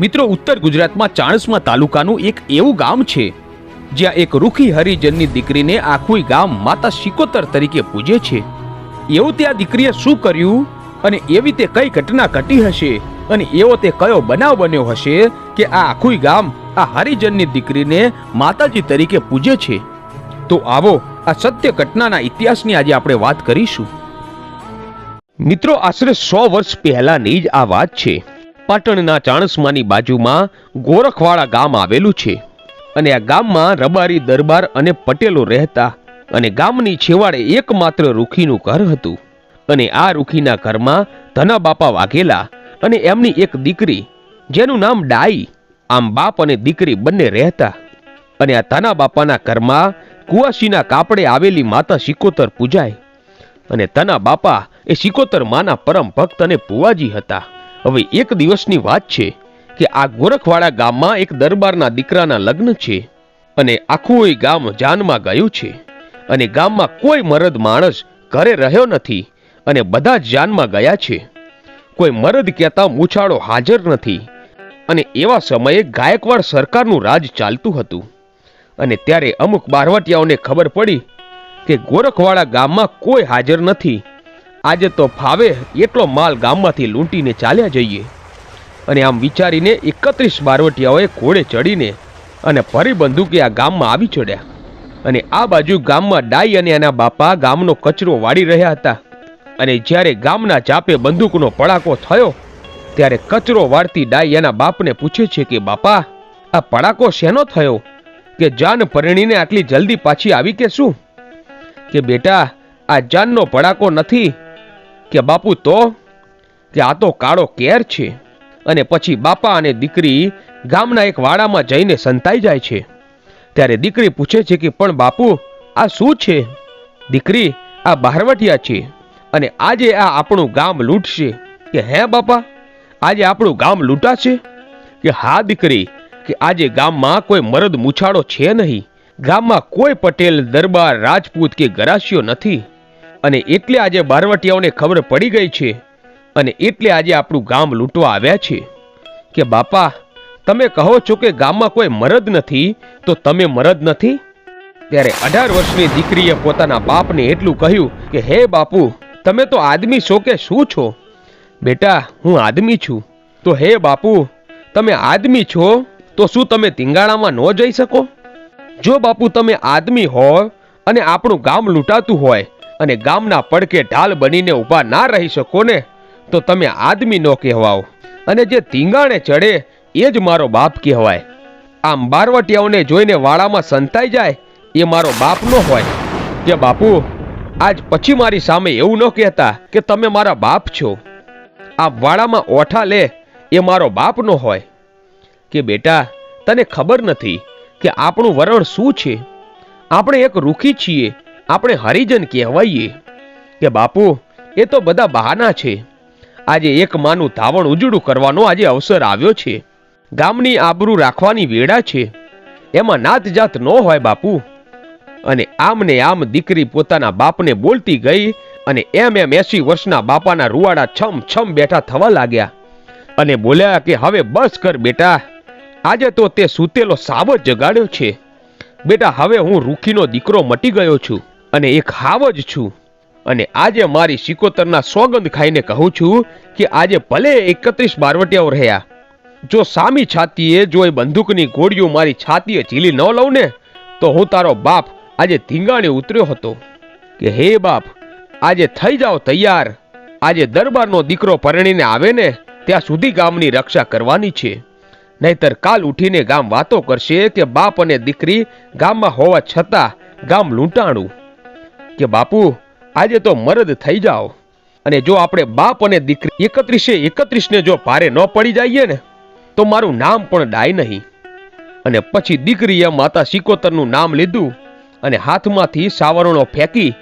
મિત્રો, ઉત્તર ગુજરાતમાં ચાણસ્મા તાલુકાનું એક એવું ગામ છે, જ્યાં એક રૂખી હરિજનની દીકરીને આખું ગામ માતા શિકોતર તરીકે પૂજે છે. એવું તે આ દીકરીએ શું કર્યું અને એવી તે કઈ ઘટના ઘટી હશે અને એવો તે કયો બનાવ બન્યો હશે કે આ આખું ગામ આ હરિજનની દીકરીને માતાજી તરીકે પૂજે છે? તો આવો, આ સત્ય ઘટનાના ઇતિહાસની આજે આપણે વાત કરીશું. મિત્રો, આશરે સો વર્ષ પહેલાની જ આ વાત છે. પાટણના ચાણસમાની બાજુમાં ગોરખવાળા ગામ આવેલું છે. અને આ ગામમાં રબારી દરબાર અને પટેલો રહેતા અને ગામની છેવાડે એકમાત્ર રૂખીનું ઘર હતું. અને આ રૂખીના ઘરમાં ધના બાપા વાઘેલા અને એમની એક દીકરી, જેનું નામ ડાઈ, આમ બાપ અને દીકરી બંને રહેતા. અને આ ધના બાપાના ઘરમાં કુવાસીના કાપડે આવેલી માતા શિકોતર પૂજાય. અને તના બાપા એ શિકોતર માના પરમ ભક્ત અને પુવાજી હતા. હવે એક દિવસની વાત છે કે આ ગોરખવાડા ગામમાં એક દરબારના દીકરાના લગ્ન છે અને આખું એ ગામ જાનમાં ગયું છે. અને ગામમાં કોઈ મરદ માણસ ઘરે રહ્યો નથી અને બધા જ જાનમાં ગયા છે. કોઈ મરદ કહેતા મૂછાળો હાજર નથી અને એવા સમયે ગાયકવાડ સરકારનું રાજ ચાલતું હતું. અને ત્યારે અમુક બારવટિયાઓને ખબર પડી કે ગોરખવાડા ગામમાં કોઈ હાજર નથી આજે તો ફાવે એટલો માલ ગામમાંથી લૂંટીને ચાલ્યા જઈએ. અને આમ વિચારીને એકત્રીસ બારવટિયાઓએ ઘોડે ચડીને અને ફરી બંદૂકે આ ગામમાં આવી ચડ્યા. અને આ બાજુ ગામમાં ડાઈ અને એના બાપા ગામનો કચરો વાળી રહ્યા હતા. અને જ્યારે ગામના ચાપે બંદૂકનો પડાકો થયો, ત્યારે કચરો વાળતી ડાઈ એના બાપને પૂછે છે કે, બાપા, આ પડાકો શેનો થયો? કે જાન પરણીને આટલી જલ્દી પાછી આવી કે શું? કે બેટા, આ જાનનો પડાકો નથી કે બાપુ તો કે આ તો કાળો કેર છે અને પછી બાપા અને દીકરી ગામના એક વાડામાં જઈને સંતાઈ જાય છે. ત્યારે દીકરી પૂછે છે કે પણ બાપુ, આ શું છે? દીકરી, આ બહારવટિયા છે અને આજે આ આપણું ગામ લૂંટશે. કે હે બાપા, આજે આપણું ગામ લૂંટાશે? કે હા દીકરી, કે આજે ગામમાં કોઈ મરદ મૂછાળો છે નહીં. ગામમાં કોઈ પટેલ, દરબાર, રાજપૂત કે ગરાસીઓ નથી. અને એટલે આજે બારવટિયાઓને ખબર પડી ગઈ છે અને એટલે આજે આપણું ગામ લૂંટવા આવ્યા છે કે બાપા, તમે કહો છો કે ગામમાં કોઈ મરદ નથી, તો તમે મરદ નથી? ત્યારે અઢાર વર્ષની દીકરીએ પોતાના બાપને એટલું કહ્યું કે, હે બાપુ, તમે તો આદમી છો કે શું છો? બેટા, હું આદમી છું. તો, હે બાપુ, તમે આદમી છો, તો શું તમે તિંગાણામાં ન જઈ શકો? જો બાપુ તમે આદમી હોય અને આપણું ગામ લૂંટાતું હોય અને ગામના પડકે ઢાલ બનીને ઊભા ના રહી શકો ને, તો તમે આદમી ન કહેવાઓ. અને જે ધીંગાણે ચડે, એ જ મારો બાપ કહેવાય. આમ બારવટિયાઓને જોઈને વાળામાં સંતાઈ જાય, એ મારો બાપ ન હોય. કે બાપુ, આજ પછી મારી સામે એવું ન કહેતા કે તમે મારા બાપ છો. આ વાળામાં ઓઠા લે, એ મારો બાપ ન હોય. કે બેટા, તને ખબર નથી કે આપણું વરણ શું છે? આપણે એક રૂખી છીએ આપણે હરિજન કહેવાઈએ. કે બાપુ, એ તો બધા બહાના છે. આજે એક માનું ધાવણ ઉજળું કરવાનો આજે અવસર આવ્યો છે. ગામની આબરૂ રાખવાની વેળા છે. એમાં નાત જાત ન હોય બાપુ. અને આમ ને આમ દીકરી પોતાના બાપને બોલતી ગઈ અને એમ એમ એસી વર્ષના બાપાના રૂવાડા છમ છમ બેઠા થવા લાગ્યા. અને બોલ્યા કે હવે બસ કર બેટા, આજે તો તે સૂતેલો સાવ જગાડ્યો છે. બેટા, હવે હું રૂખીનો દીકરો મટી ગયો છું. અને એક હાવ જ છું. અને આજે મારી શિકોતરના સોગંદ ખાઈને કહું છું કે આજે ભલે એકત્રીસ બારવટિયાઓ રહ્યા, જો સામી છાતીએ જો એ બંદૂકની ગોળીઓ મારી છાતીએ ઝીલી ન લઉં ને, તો હું તારો બાપ આજે ધીંગાણે ઉતર્યો હતો. કે હે બાપ, આજે થઈ જાઓ તૈયાર. આજે દરબારનો દીકરો પરણીને આવે ને, ત્યાં સુધી ગામની રક્ષા કરવાની છે. નહીતર કાલ ઉઠીને ગામ વાતો કરશે કે બાપ અને દીકરી ગામમાં હોવા છતાં ગામ લૂંટાણું. કે બાપુ, આજે તો મરદ થઈ જાઓ. અને જો આપણે બાપ અને દીકરી એકત્રીસે એકત્રીસને જો ભારે ન પડી જઈએ ને, તો મારું નામ પણ ડાય નહીં. અને પછી દીકરીએ માતા સિકોતરનું નામ લીધું અને હાથમાંથી સાવરણો ફેંકી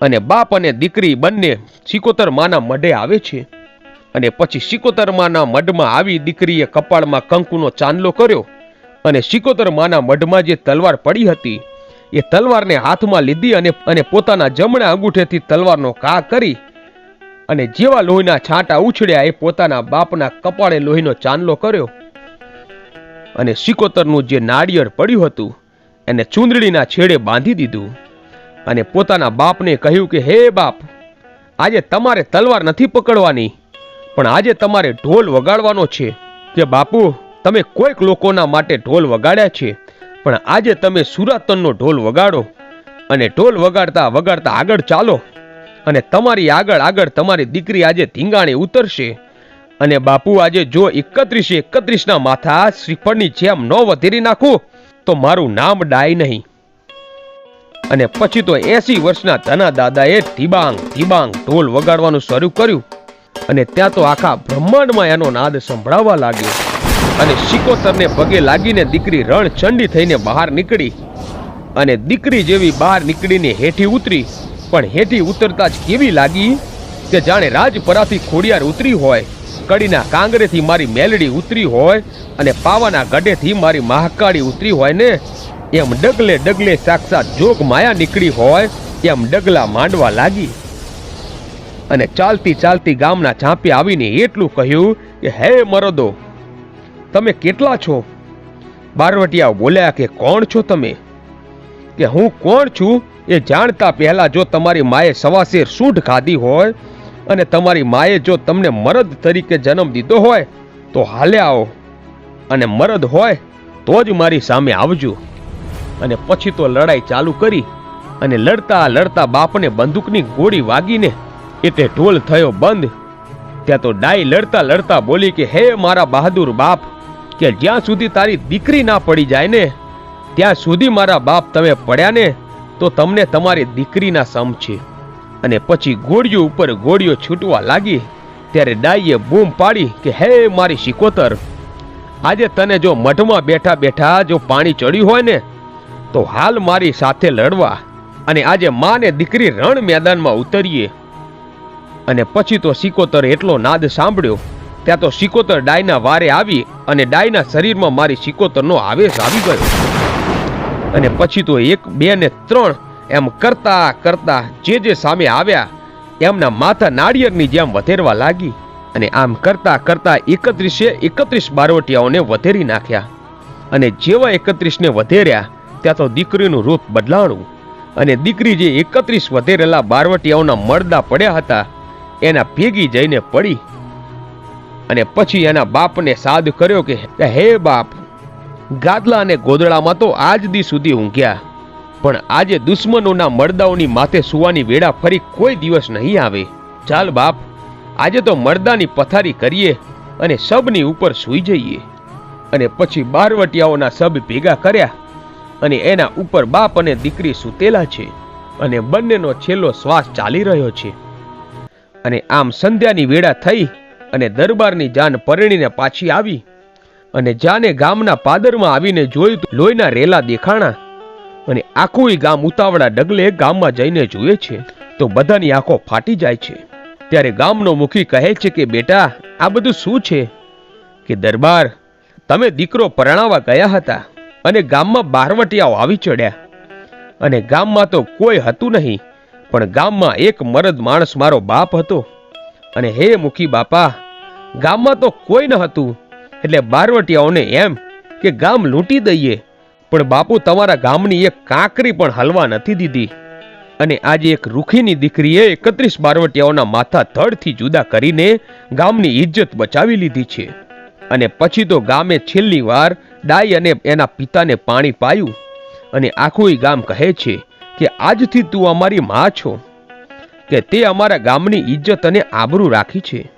અને બાપ અને દીકરી બંને સિકોતર માના મઢે આવે છે. અને પછી સિકોતર માના મઢમાં આવી દીકરીએ કપાળમાં કંકુનો ચાંદલો કર્યો અને સિકોતર માના મઢમાં જે તલવાર પડી હતી એ તલવારને હાથમાં લીધી અને પોતાના જમણા અંગૂઠેથી તલવારનો ઘા કરી અને જેવા લોહીના છાંટા ઉછળ્યા એ પોતાના બાપના કપાળે લોહીનો ચાંદલો કર્યો. અને સિકોતરનું જે નાળિયેર પડ્યું હતું, એને ચૂંદડીના છેડે બાંધી દીધું. અને પોતાના બાપને કહ્યું કે, હે બાપ, આજે તમારે તલવાર નથી પકડવાની, પણ આજે તમારે ઢોલ વગાડવાનો છે. કે બાપુ, તમે કોઈક લોકોના માટે ઢોલ વગાડ્યા છે. પણ આજે તમે સુરાતનનો ઢોલ વગાડો અને ઢોલ વગાડતા વગાડતા આગળ ચાલો અને તમારી આગળ આગળ તમારી દીકરી આજે ધીંગાણે ઉતરશે અને બાપુ આજે જો એકત્રીસે એકત્રીસના માથા શ્રીફળની જેમ ન વધેરી નાખું, તો મારું નામ ડાય નહીં. અને પછી તો એસી વર્ષના ધના દાદાએ ધીબાંગ ધીબાંગ ઢોલ વગાડવાનું શરૂ કર્યું અને ત્યાં તો આખા બ્રહ્માંડમાં એનો નાદ સંભળાવા લાગ્યો. અને શિકોતરને પગે લાગીને દીકરી રણચંડી થઈને બહાર નીકળી. અને દીકરી જેવી બહાર નીકળીને હેઠી ઉતરી. પણ હેઠી ઉતરતા જ કેવી લાગી કે જાણે રાજપરાથી ખોડિયાર ઉતરી હોય, કડીના કાંગરેથી મારી મેલડી ઉતરી હોય અને પાવાના ગઢેથી મારી મહાકાળી ઉતરી હોય ને? એમ ડગલે ડગલે સાક્ષાત જોગ માયા નીકળી હોય, એમ ડગલા માંડવા લાગી. અને ચાલતી ચાલતી ગામના ઝાંપે આવીને એટલું કહ્યું કે, હે મરદો તમે કેટલા છો? બારવટિયા બોલ્યા કે, કોણ છો તમે? કે, હું કોણ છું એ જાણતા પહેલા જો તમારી માએ સવાસેર સૂંઢ ખાધી હોય અને તમારી માએ જો તમને મરદ તરીકે જન્મ દીધો હોય, તો હાલે આવો. અને મરદ હોય, તો જ મારી સામે આવજો. અને પછી તો લડાઈ ચાલુ કરી અને લડતા લડતા બાપને બંદૂકની ગોળી વાગીને એ તે ઢોલ થયો બંધ. ત્યાં તો ડાઈ લડતા લડતા બોલી કે, હે મારા બહાદુર બાપ કે જ્યાં સુધી તારી દીકરી ના પડી જાય ને, ત્યાં સુધી મારા બાપ તમે પડ્યા ને, તો તમને તમારી દીકરીના સમ છે. અને પછી ગોળીઓ ઉપર ગોળીઓ છૂટવા લાગી, ત્યારે ડાઈએ બૂમ પાડી કે, હે મારી શિકોતર, આજે તને જો મઠમાં બેઠા બેઠા જો પાણી ચડ્યું હોય ને, તો હાલ મારી સાથે લડવા, અને આજે માને દીકરી રણ મેદાનમાં ઉતરીએ. અને પછી તો સિકોતર એટલો નાદ સાંભળ્યો ત્યાં તો સિકોતર ડાયના વારે આવી અને ડાયના શરીરમાં મારી સિકોતરનો આવેશ આવી ગયો. અને પછી તો એક, બે ને ત્રણ એમ કરતા કરતા જે જે સામે આવ્યા, એમના માથા નાળિયેરની જેમ વધેરવા લાગી અને આમ કરતા કરતા એકત્રીસે એકત્રીસ બારવટિયાઓને વધેરી નાખ્યા. અને જેવા એકત્રીસને વધેર્યા, ત્યાં તો દીકરીનું રૂપ બદલાણું. અને દીકરી જે એકત્રીસ વધેરેલા બારવટિયાઓના મળદા પડ્યા હતા, એના ભેગી જઈને પડી અને પછી એના બાપને સાદ કર્યો કે હે બાપ ગાદલા અને ગોદડામાં તો આજ દી સુધી ઊંઘ્યા, પણ આજે દુશ્મનોના મરદાઓની માથે સુવાની વેળા ફરી કોઈ દિવસ નહીં આવે. ચાલ બાપ, આજે તો મરદાની પથારી કરીએ અને સબની ઉપર સૂઈ જઈએ. અને પછી બારવટિયાઓના સબ ભેગા કર્યા અને એના ઉપર બાપ અને દીકરી સૂતેલા છે અને બંનેનો છેલ્લો શ્વાસ ચાલી રહ્યો છે. અને આમ સંધ્યાની વેળા થઈ અને દરબારની જાન પરણીને પાછી આવી અને જાને ગામના પાદરમાં આવીને જોયું લોહીના રેલા દેખાણા અને આખું ગામ ઉતાવળા ડગલે ગામમાં જઈને જુએ છે તો બધાની આંખો ફાટી જાય છે. ત્યારે ગામનો મુખી કહે છે કે, બેટા, આ બધું શું છે? કે દરબાર, તમે દીકરો પરણાવા ગયા હતા અને ગામમાં બારવટિયાઓ આવી ચડ્યા. અને ગામમાં તો કોઈ હતું નહીં, પણ ગામમાં એક મરદ માણસ મારો બાપ હતો. અને હે મુખી બાપા, ગામમાં તો કોઈ ન હતું. એટલે બારવટિયાઓને એમ કે ગામ લૂંટી દઈએ. પણ બાપુ તમારા ગામની એક કાંકરી પણ હલવા નથી દીધી. અને આજે એક રૂખીની દીકરીએ એકત્રીસ બારવટિયાઓના માથા ધડથી જુદા કરીને ગામની ઇજ્જત બચાવી લીધી છે. અને પછી તો ગામે છેલ્લી વાર ડાઈ અને એના પિતાને પાણી પાયું. અને આખું ગામ કહે છે કે આજથી તું અમારી માં છો. કે તે અમારા ગામની ઇજ્જત અને આબરૂ રાખી છે.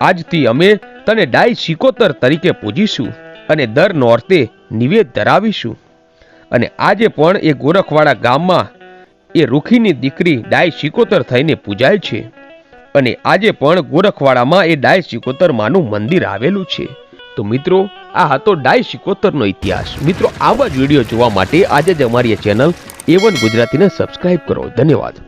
આજથી અમે તને ડાઈ શિકોતર તરીકે પૂજીશું અને દર નોરતે નિવેદ ધરાવીશું. અને આજે પણ એ ગોરખવાડા ગામમાં એ રૂખીની દીકરી ડાય શિકોતર થઈને પૂજાય છે. અને આજે પણ ગોરખવાડામાં એ ડાય શિકોતર માનું મંદિર આવેલું છે. તો મિત્રો, આ હતો ડાય શિકોતરનો ઇતિહાસ. મિત્રો, આવા જ વીડિયો જોવા માટે આજે જ અમારી ચેનલ એવન ગુજરાતીને સબસ્ક્રાઇબ કરો. ધન્યવાદ.